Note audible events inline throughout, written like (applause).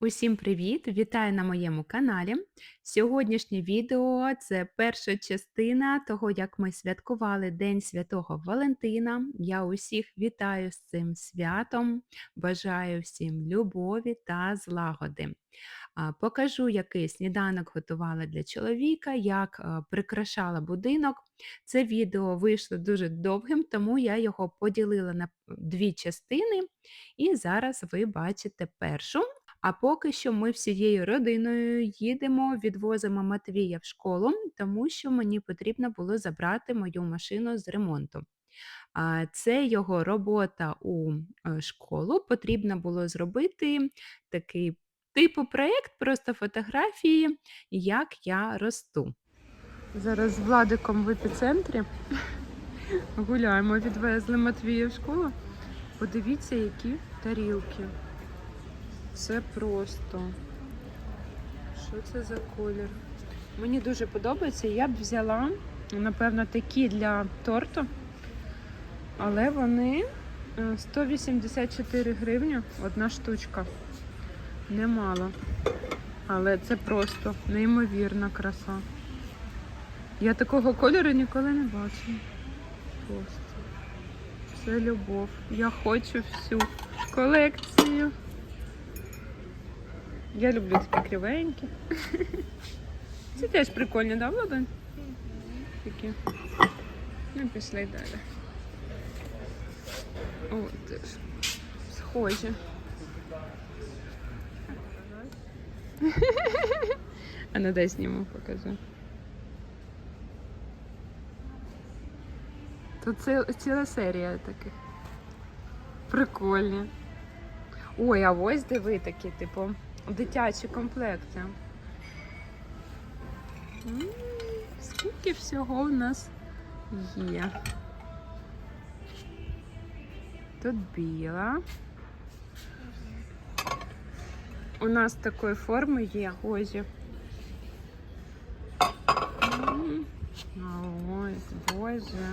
Усім привіт! Вітаю на моєму каналі. Сьогоднішнє відео це перша частина того, як ми святкували День Святого Валентина. Я усіх вітаю з цим святом, бажаю всім любові та злагоди. Покажу, який сніданок готувала для чоловіка, як прикрашала будинок. Це відео вийшло дуже довгим, тому я його поділила на дві частини, і зараз ви бачите першу. А поки що ми всією родиною їдемо, відвозимо Матвія в школу, тому що мені потрібно було забрати мою машину з ремонту. Це його робота у е, школу. Потрібно було зробити такий типу проєкт, просто фотографії, як я росту. Зараз з Владиком в епіцентрі гуляємо, відвезли Матвія в школу. Подивіться, які тарілки. Це просто. Що це за колір? Мені дуже подобається. Я б взяла, напевно, такі для торту, але вони е, 184 гривні одна штучка. Немало. Але це просто неймовірна краса. Я такого кольору ніколи не бачила. Просто. Це любов. Я хочу всю колекцію. Я люблю такі кривенькі. Це теж прикольні, да, Владонь? Такі. Ну, пішли далі. О, теж. Схожі. А ну дай зніму, покажу. Тут ціл, ціла серія таких. Прикольні. Ой, а ось диви такі, типу, дитячі комплекти. Скільки всього в нас є? Тут біла. У нас такої форми є озі. М, а Ось, боже.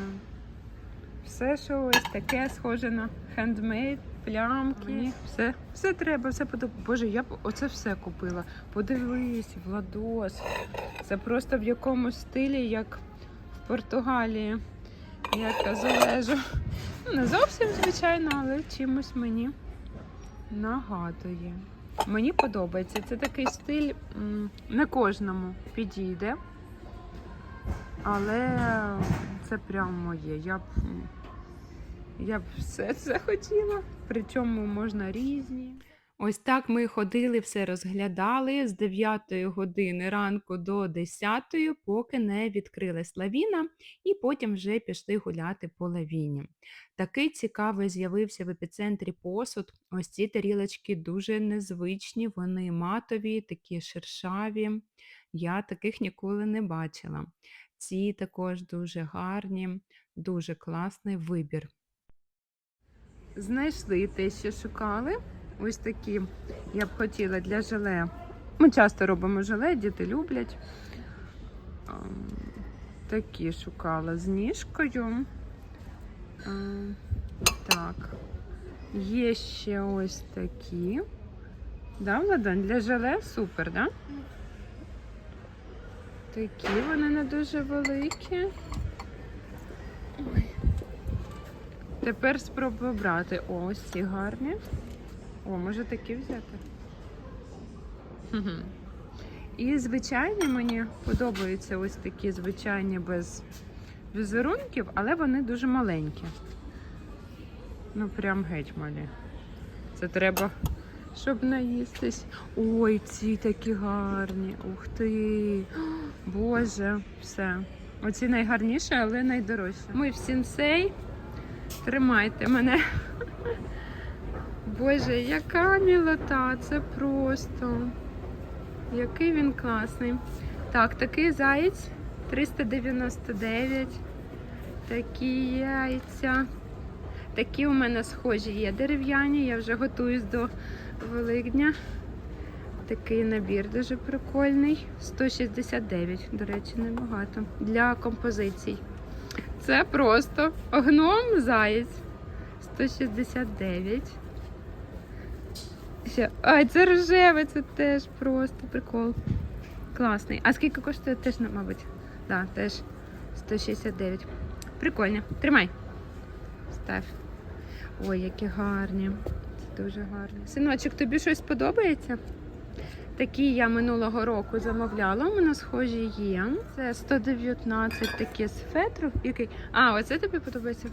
Все, що ось таке схоже на хендмейд, плямки. Все, все треба, все подобається. Боже, я б оце все купила. Подивись, Владос. Це просто в якомусь стилі, як в Португалії. Я залежу. Ну, не зовсім, звичайно, але чимось мені нагадує. Мені подобається. Це такий стиль не кожному підійде. Але це прям моє. Я б, я б все це хотіла. Причому можна різні. Ось так ми ходили, все розглядали з 9 години ранку до 10, поки не відкрилась лавіна, і потім вже пішли гуляти по лавіні. Такий цікавий з'явився в епіцентрі посуд. Ось ці тарілочки дуже незвичні, вони матові, такі шершаві. Я таких ніколи не бачила. Ці також дуже гарні, дуже класний вибір. Знайшли те, що шукали. Ось такі я б хотіла для желе. Ми часто робимо желе, діти люблять. Такі шукала з ніжкою. Так. Є ще ось такі. Да, Владань? Для желе супер, да? Такі вони не дуже великі. Тепер спробую брати. О, ось ці гарні. О, може такі взяти? І звичайні мені подобаються ось такі звичайні без візерунків, але вони дуже маленькі. Ну, прям геть малі. Це треба, щоб наїстись. Ой, ці такі гарні. Ух ти. Боже, все. Оці найгарніші, але найдорожчі. Ми в сінсей. Тримайте мене. Боже, яка мілота, це просто. Який він класний. Так, такий заєць 399. Такі яйця. Такі у мене схожі є дерев'яні, я вже готуюсь до Великдня. Такий набір дуже прикольний. 169, до речі, небагато. Для композицій. Це просто гном заєць. 169. Подивіться. Ай, це рожеве, це теж просто прикол. Класний. А скільки коштує теж, ну, мабуть? Так, теж 169. Прикольно. Тримай. Став. Ой, які гарні. Це дуже гарні. Синочок, тобі щось подобається? Такі я минулого року замовляла, у мене схожі є. Це 119 такі з фетру. Який? А, оце тобі подобається?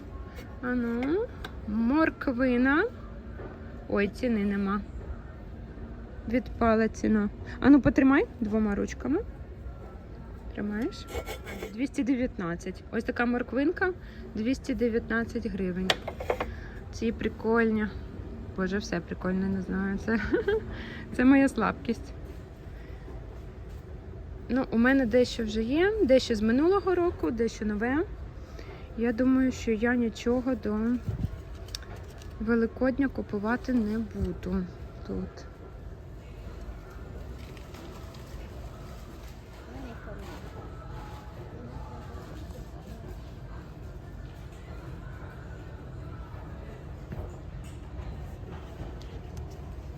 А ну, морквина. Ой, ціни нема. Відпала ціна. А ну потримай двома ручками. Тримаєш? 219. Ось така морквинка 219 гривень. Ці прикольні. Боже, все прикольне, не знаю. Це, (laughs) це моя слабкість. Ну, у мене дещо вже є, дещо з минулого року, дещо нове. Я думаю, що я нічого до Великодня купувати не буду тут.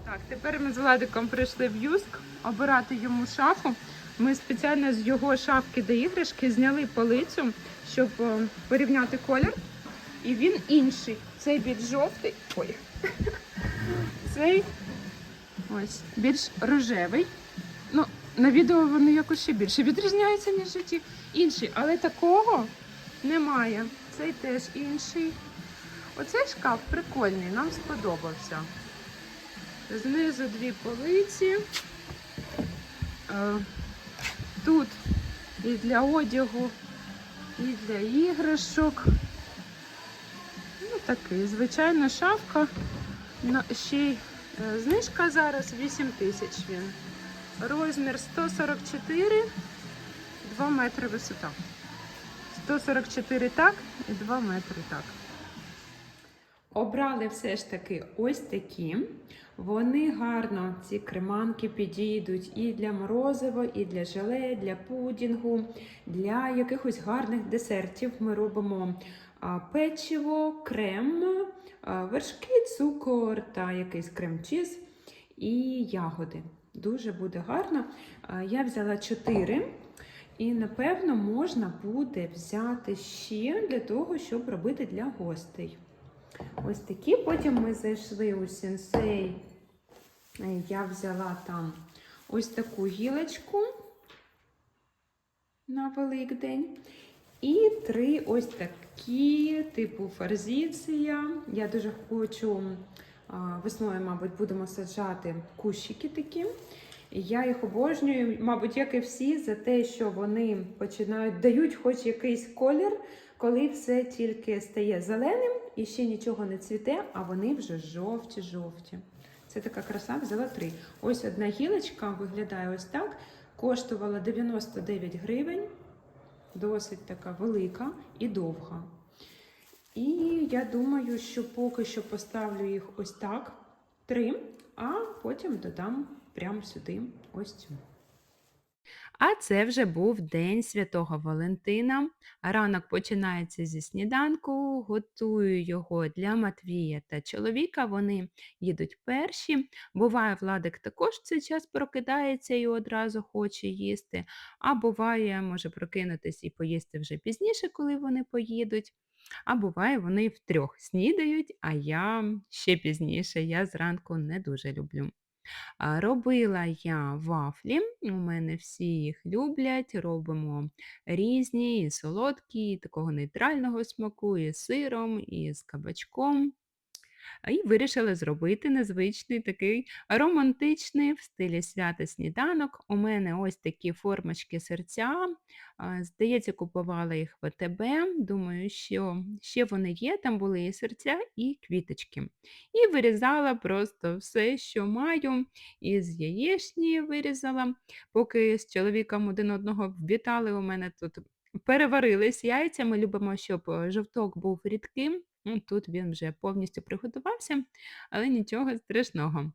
Так, тепер ми з Владиком прийшли в Юск обирати йому шафу. Ми спеціально з його шафки до іграшки зняли полицю, щоб е, порівняти колір. І він інший. Цей більш жовтий. Ой. (laughs) Цей ось більш рожевий. Ну, на відео вони якось ще більше відрізняються, ніж житті. Інший, але такого немає. Цей теж інший. Оцей шкаф прикольний, нам сподобався. Знизу дві полиці. Е, Тут і для одягу, і для іграшок. Ну, такий, звичайна шафка. Ще й е, знижка зараз 8 тисяч він. Розмір 144, 2 метри висота. 144 так і 2 метри так. Обрали все ж таки ось такі. Вони гарно, ці креманки підійдуть і для морозива, і для желе, для пудінгу, для якихось гарних десертів. Ми робимо печиво, крем, вершки, цукор та якийсь крем-чіз і ягоди. Дуже буде гарно. Я взяла 4. І, напевно, можна буде взяти ще для того, щоб робити для гостей. Ось такі. Потім ми зайшли у сенсей. Е, Я взяла там ось таку гілочку на Великдень. І три ось такі, типу форзиція. Я дуже хочу весною, мабуть, будемо саджати кущики такі. Я їх обожнюю, мабуть, як і всі, за те, що вони починають дають хоч якийсь колір, коли все тільки стає зеленим і ще нічого не цвіте, а вони вже жовті-жовті. Це така краса, взяла три. Ось одна гілочка виглядає ось так. Коштувала 99 гривень, досить така велика і довга. І я думаю, що поки що поставлю їх ось так, три, а потім додам прямо сюди ось цю. А це вже був День Святого Валентина. Ранок починається зі сніданку, готую його для Матвія та чоловіка. Вони їдуть перші. Буває, Владик також цей час прокидається і одразу хоче їсти. А буває, може прокинутись і поїсти вже пізніше, коли вони поїдуть. А буває, вони втрьох снідають, а я ще пізніше. Я зранку не дуже люблю. Робила я вафлі, у мене всі їх люблять, робимо різні, і солодкі, і такого нейтрального смаку, і з сиром, і з кабачком. І вирішила зробити незвичний такий романтичний в стилі свята сніданок. У мене ось такі формочки серця. Здається, купувала їх в АТБ. Думаю, що ще вони є. Там були і серця, і квіточки. І вирізала просто все, що маю. Із яєчні вирізала. Поки з чоловіком один одного вітали, у мене тут переварились яйця. Ми любимо, щоб е, жовток був рідким. Ну, Тут він вже повністю приготувався, але нічого страшного.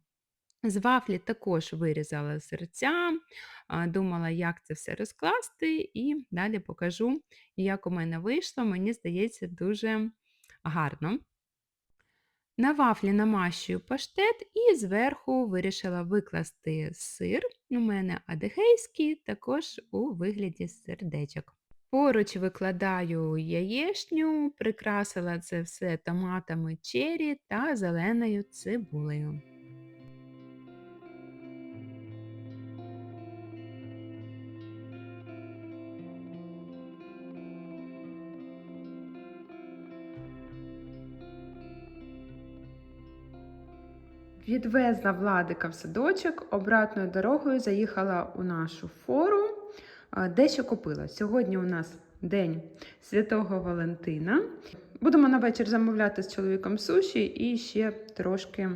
З вафлі також вирізала серця, думала, як це все розкласти, і далі покажу, як у мене вийшло. Мені здається, дуже гарно. На вафлі намащую паштет і зверху вирішила викласти сир. У мене адегейський, також у вигляді сердечок. Поруч викладаю яєчню, прикрасила це все томатами чері та зеленою цибулею. Відвезла Владика в садочок, обратною дорогою заїхала у нашу фору, дещо купила. Сьогодні у нас День Святого Валентина. Будемо на вечір замовляти з чоловіком суші і ще трошки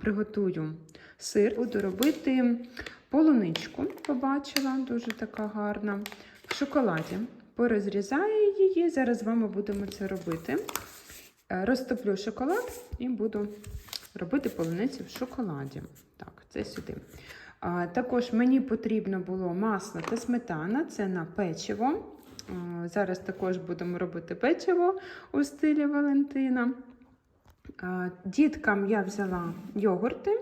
приготую сир. Буду робити полуничку, побачила, дуже така гарна. В шоколаді. Порозрізаю її. Зараз з вами будемо це робити. Е, Розтоплю шоколад і буду робити полуницю в шоколаді. Так, це сюди. Також мені потрібно було масло та сметана, це на печиво. Зараз також будемо робити печиво у стилі Валентина. Діткам я взяла йогурти.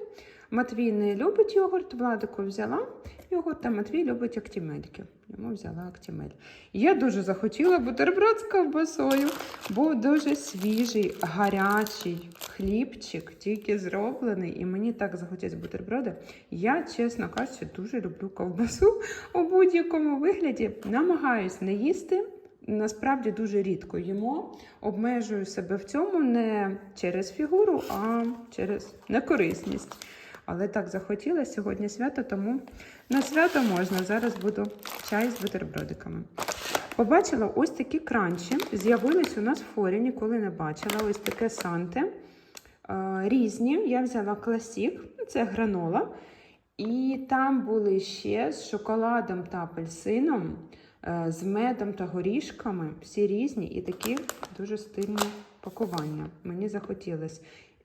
Матвій не любить йогурт, Владику взяла йогурт, а Матвій любить актімельки. Йому взяла актімель. Я дуже захотіла бутерброд з ковбасою. Був дуже свіжий, гарячий хлібчик, тільки зроблений, і мені так захотілося бутерброди. Я, чесно кажучи, дуже люблю ковбасу у будь-якому вигляді. Намагаюсь не їсти. Насправді дуже рідко їмо. Обмежую себе в цьому не через фігуру, а через некорисність. Але так захотілося сьогодні свято, тому на свято можна. Зараз буду чай з бутербродиками. Побачила ось такі кранчі. З'явились у нас в форі, ніколи не бачила. Ось таке санте. Різні. Я взяла класік, це гранола. І там були ще з шоколадом та апельсином, е, з медом та горішками. Всі різні і такі дуже стильні пакування. Мені захотілося.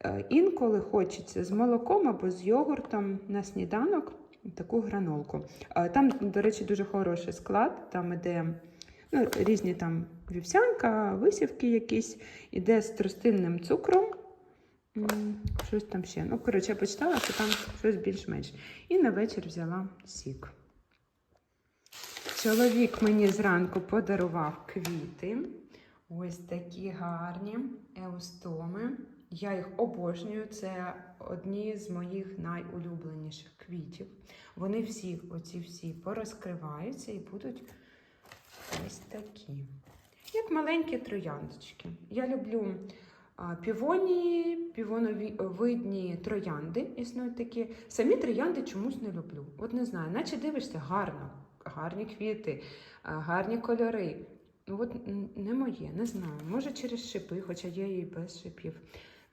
Е, Інколи хочеться з молоком або з йогуртом на сніданок таку гранолку. Е, Там, до речі, дуже хороший склад. Там іде ну, різні там вівсянка, висівки якісь, іде з тростинним цукром. Щось там ще. Ну, коротше, я почитала, що там щось більш-менш. І на вечір взяла сік. Чоловік мені зранку подарував квіти. Ось такі гарні еустоми. Я їх обожнюю. Це одні з моїх найулюбленіших квітів. Вони всі, оці всі, порозкриваються і будуть ось такі. Як маленькі трояндочки. Я люблю півонії, півоновидні троянди. Існують такі. Самі троянди чомусь не люблю. От не знаю, наче дивишся гарно, гарні квіти, гарні кольори. Ну, От не моє, не знаю. Може через шипи, хоча є і без шипів.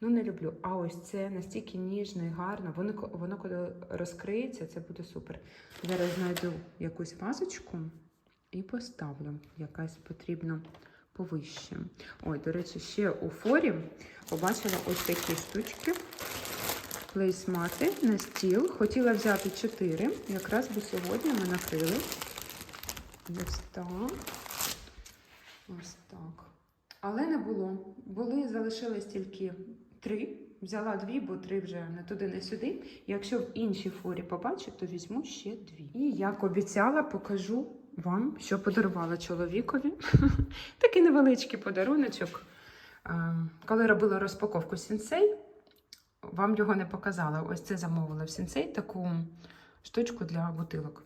Ну, не люблю. А ось це настільки ніжно і гарно. Воно, воно коли розкриється, це буде супер. Зараз знайду якусь вазочку і поставлю. Якась потрібно повище. Ой, до речі, ще у форі побачила ось такі штучки. Плейсмати на стіл. Хотіла взяти 4. Якраз би сьогодні ми накрили. Ось так. Ось так. Але не було. Були, залишились тільки три. Взяла дві, бо три вже не туди, не сюди. Якщо в іншій форі побачу, то візьму ще дві. І як обіцяла, покажу вам, що подарувала чоловікові. (laughs) Такий невеличкий подаруночок. Е, Коли робила розпаковку сінсей, вам його не показала. Ось це замовила в сінсей таку штучку для бутилок.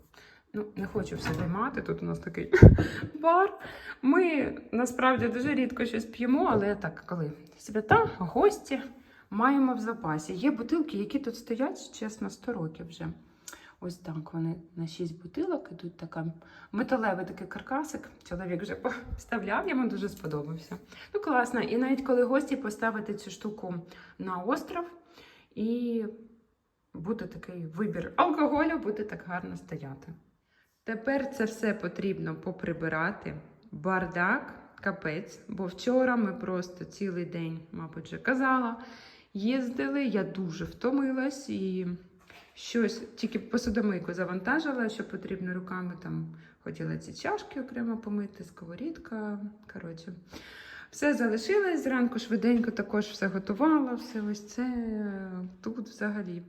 Ну, не хочу все займати. Тут у нас такий (laughs) бар. Ми насправді дуже рідко щось п'ємо, але так, коли свята, гості маємо в запасі. Є бутилки, які тут стоять, чесно, 100 років вже. Ось так вони на 6 бутилок ідуть така металевий такий каркасик. Чоловік вже вставляв, йому дуже сподобався. Ну, класно. І навіть коли гості поставити цю штуку на остров, і буде такий вибір алкоголю, буде так гарно стояти. Тепер це все потрібно поприбирати. Бардак, капець. Бо вчора ми просто цілий день, мабуть, вже казала, їздили. Я дуже втомилась і щось тільки посудомийку завантажила, що потрібно руками там хотіла ці чашки окремо помити, сковорідка. Коротше, Все залишилось, зранку швиденько також все готувала, все ось це тут взагалі.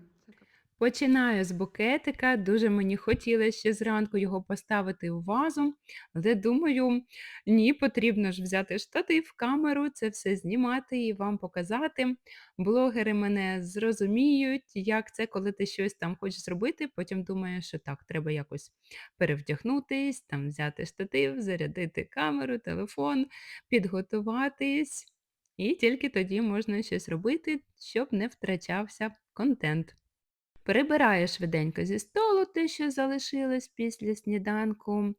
Починаю з букетика. Дуже мені хотілося ще зранку його поставити у вазу, але думаю, ні, потрібно ж взяти штатив, камеру, це все знімати і вам показати. Блогери мене зрозуміють, як це, коли ти щось там хочеш зробити. Потім думаєш, що так, треба якось перевдягнутись, там взяти штатив, зарядити камеру, телефон, підготуватись. І тільки тоді можна щось робити, щоб не втрачався контент. Прибираю швиденько зі столу те, що залишилось після сніданку,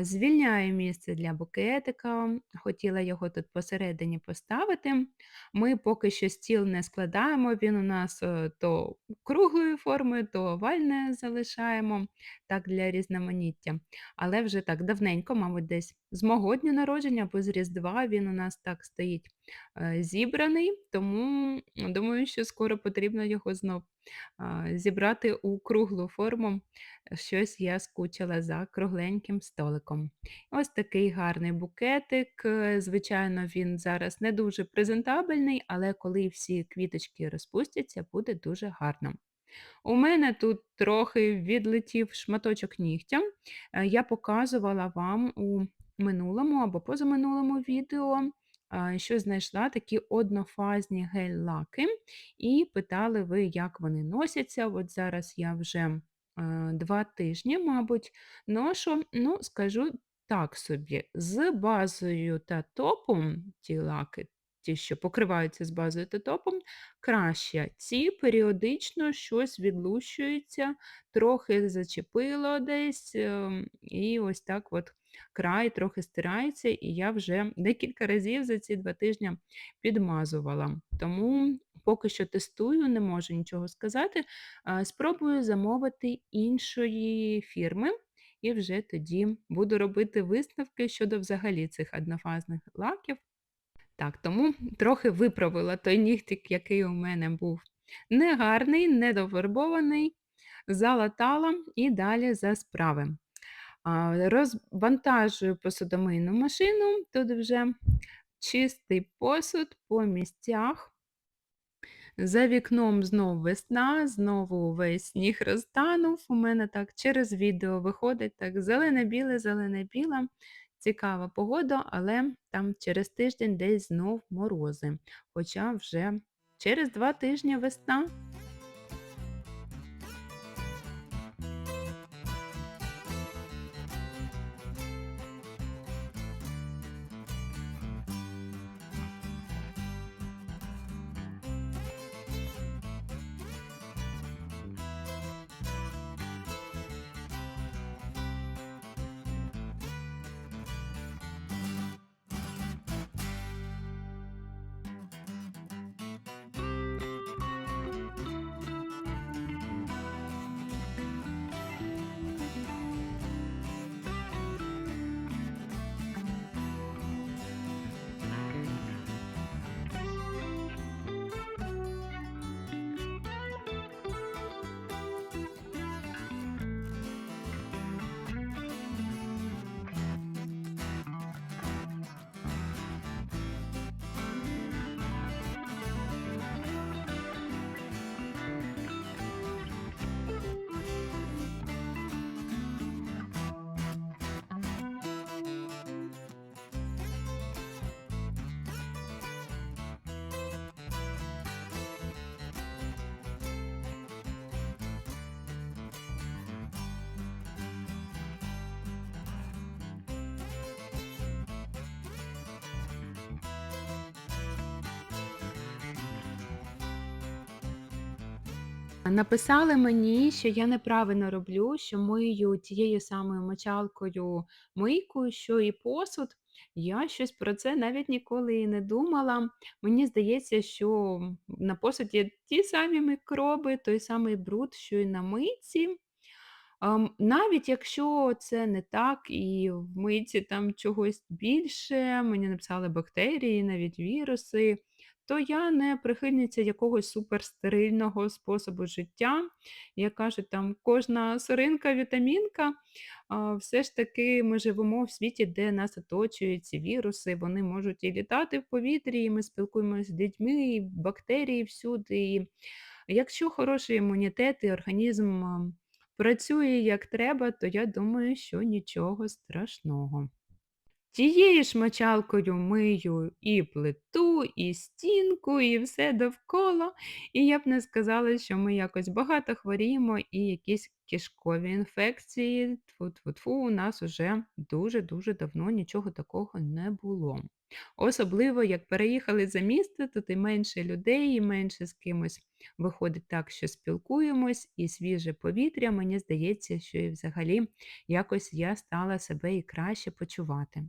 звільняю місце для букетика. Хотіла його тут посередині поставити. Ми поки що стіл не складаємо, він у нас е, то круглої форми, то овальне залишаємо так для різноманіття. Але вже так давненько, мабуть, десь з мого дня народження або з Різдва він у нас так стоїть е, зібраний, тому думаю, що скоро потрібно його знов а, зібрати у круглу форму. Щось я скучила за кругленьким столиком. Ось такий гарний букетик. Е, Звичайно, він зараз не дуже презентабельний, але коли всі квіточки розпустяться, буде дуже гарно. У мене тут трохи відлетів шматочок нігтя. Е, Я показувала вам у минулому або позаминулому відео, що знайшла такі однофазні гель-лаки, і питали ви, як вони носяться. От зараз я вже два тижні, мабуть, ношу, ну, скажу так собі, з базою та топом ті лаки, ті, що покриваються з базою та топом, краще. Ці періодично щось відлущується, трохи зачепило десь, ем, і ось так от край трохи стирається, і я вже декілька разів за ці 2 тижні підмазувала. Тому поки що тестую, не можу нічого сказати. Спробую замовити іншої фірми. І вже тоді буду робити висновки щодо взагалі цих однофазних лаків. Так, тому трохи виправила той нігтик, який у мене був негарний, недофарбований, залатала і далі за справи. Розвантажую посудомийну машину, тут вже чистий посуд по місцях. За вікном знов весна, знову весь сніг розтанув. У мене так через відео виходить так зелене-біле, зелене-біле. Цікава погода, але там через тиждень десь знов морози. Хоча вже через два тижні весна. Написали мені, що я неправильно роблю, що мию тією самою мочалкою мийку, що і посуд. Я щось про це навіть ніколи і не думала. Мені здається, що на посуді ті самі мікроби, той самий бруд, що і на мийці. Ам, навіть якщо це не так, і в мийці там чогось більше, мені написали бактерії, навіть віруси, то я не прихильниця якогось суперстерильного способу життя. Як кажуть, там кожна соринка вітамінка. Все ж таки ми живемо в світі, де нас оточують ці віруси, вони можуть і літати в повітрі, і ми спілкуємося з людьми, і бактерії всюди. І якщо хороший імунітет і організм працює як треба, то я думаю, що нічого страшного. Тією ж мочалкою мию і плиту, і стінку, і все довкола. І я б не сказала, що ми якось багато хворіємо і якісь кишкові інфекції. Тфу-тфу-тфу, у нас уже дуже-дуже давно нічого такого не було. Особливо, як переїхали за місто, тут і менше людей, і менше з кимось виходить так, що спілкуємось, і свіже повітря, мені здається, що і взагалі якось я стала себе і краще почувати.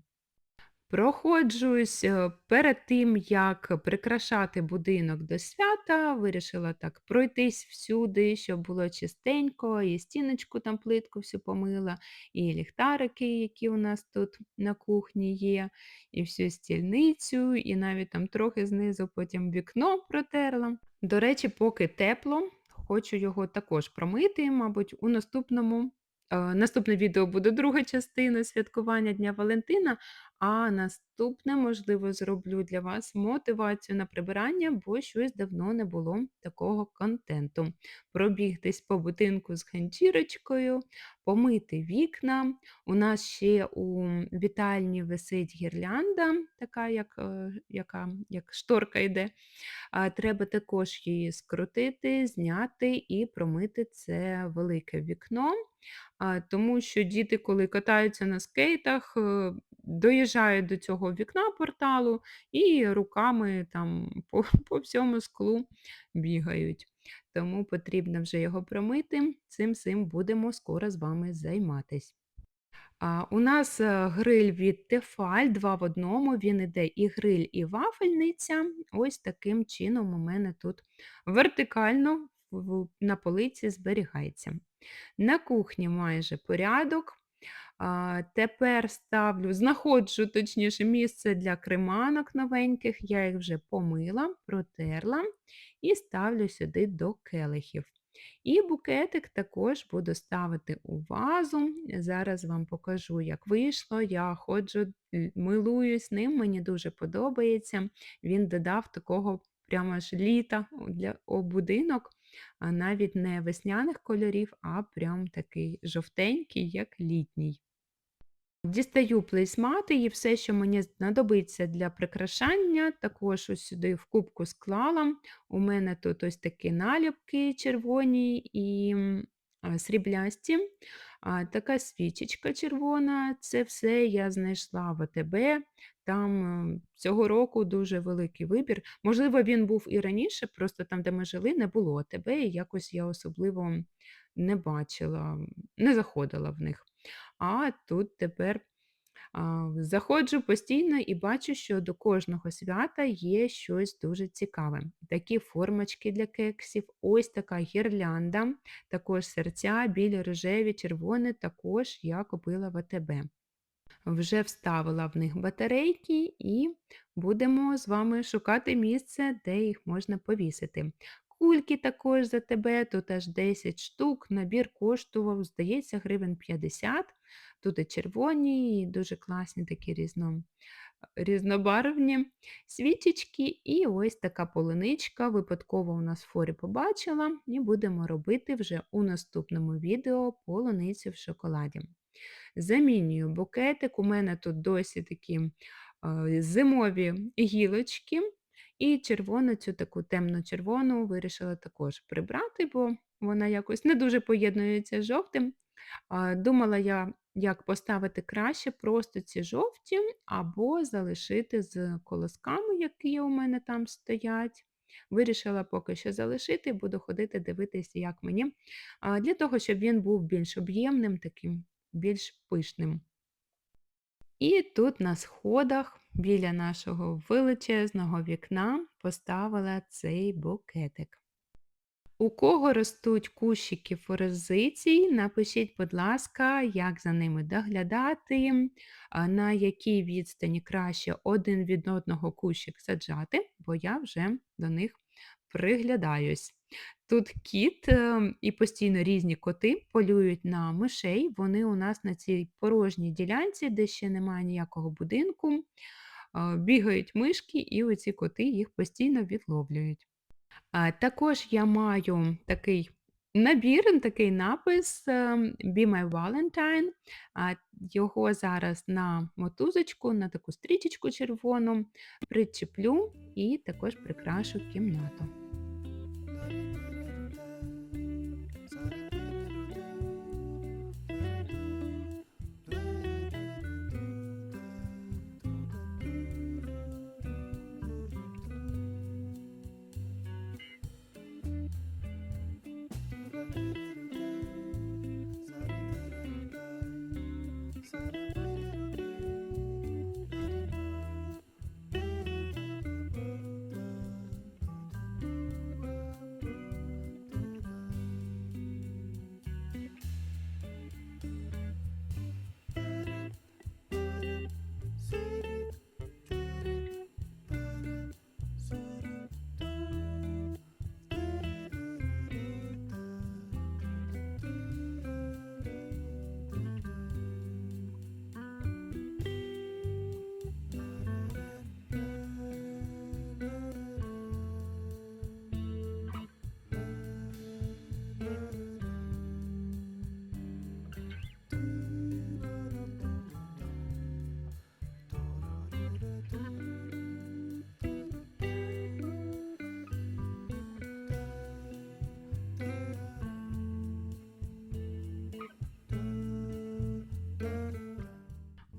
Проходжусь, е, перед тим, як прикрашати будинок до свята, вирішила так пройтись всюди, щоб було чистенько, і стіночку там плитку всю помила, і ліхтарики, які у нас тут на кухні є, і всю стільницю, і навіть там трохи знизу потім вікно протерла. До речі, поки тепло, хочу його також промити, мабуть, у наступному. е, Наступне відео буде друга частина святкування Дня Валентина. А наступне, можливо, зроблю для вас мотивацію на прибирання, бо щось давно не було такого контенту. Пробігтись по будинку з ганчірочкою, помити вікна. У нас ще у вітальні висить гірлянда, така як, е, яка, як шторка йде. Треба також її скрутити, зняти і промити це велике вікно. Тому що діти, коли катаються на скейтах, е, доїжджають до цього вікна порталу і руками там (laughs) по, по всьому склу бігають. Тому потрібно вже його промити. Цим цим будемо скоро з вами займатись. У нас е, гриль від Тефаль 2 в одному. Він іде і гриль, і вафельниця. Ось таким чином у мене тут вертикально на полиці зберігається. На кухні майже порядок. Тепер ставлю, знаходжу точніше місце для креманок новеньких. Я їх вже помила, протерла і ставлю сюди до келихів. І букетик також буду ставити у вазу. Зараз вам покажу, як вийшло. Я ходжу, милуюсь ним, мені дуже подобається. Він додав такого прямо ж літа для будинок, а навіть не весняних кольорів, а прям такий жовтенький, як літній. Дістаю плейсмати і все, що мені знадобиться для прикрашання, також ось сюди в кубку склала. У мене тут ось такі наліпки червоні і сріблясті. Така свічечка червона. Це все я знайшла в АТБ. Там цього року дуже великий вибір. Можливо, він був і раніше, просто там, де ми жили, не було АТБ, і якось я особливо не бачила, не заходила в них. А тут тепер заходжу постійно і бачу, що до кожного свята є щось дуже цікаве. Такі формочки для кексів, ось така гірлянда, також серця, білі, рожеві, червоні, також я купила в АТБ. Вже вставила в них батарейки і будемо з вами шукати місце, де їх можна повісити. Кульки також за тебе, тут аж 10 штук, набір коштував, здається, гривень 50. Тут і червоні, і дуже класні такі різно, різнобарвні свічечки. І ось така полуничка. Випадково у нас в форі побачила, і будемо робити вже у наступному відео полуницю в шоколаді. Замінюю букетик. У мене тут досі такі е, зимові гілочки. І червону, цю таку темно-червону вирішила також прибрати, бо вона якось не дуже поєднується з жовтим. Думала я, як поставити краще просто ці жовті, або залишити з колосками, які у мене там стоять. Вирішила поки що залишити, буду ходити дивитися, як мені, для того, щоб він був більш об'ємним, таким більш пишним. І тут на сходах біля нашого величезного вікна поставила цей букетик. У кого ростуть кущики форезицій, напишіть, будь ласка, як за ними доглядати, на якій відстані краще один від одного кущик саджати, бо я вже до них приглядаюсь. Тут кіт е, і постійно різні коти полюють на мишей. Вони у нас на цій порожній ділянці, де ще немає ніякого будинку, бігають мишки, і оці коти їх постійно відловлюють. Також я маю такий набір, такий напис, ем, "Be my Valentine". Його зараз на мотузочку, на таку стрічечку червону причеплю і також прикрашу кімнату.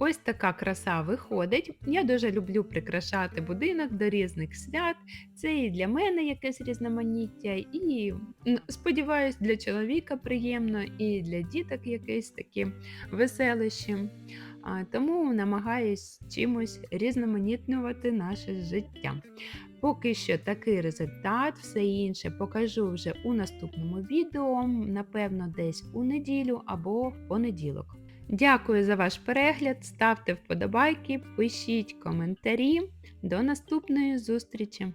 Ось така краса виходить. Я дуже люблю прикрашати будинок до різних свят. Це і для мене якесь різноманіття, і сподіваюсь, для чоловіка приємно, і для діток якесь таке веселище. Тому намагаюсь чимось різноманітнювати наше життя. Поки що такий результат, все інше покажу вже у наступному відео, напевно, десь у неділю або в понеділок. Дякую за ваш перегляд, ставте вподобайки, пишіть коментарі. До наступної зустрічі!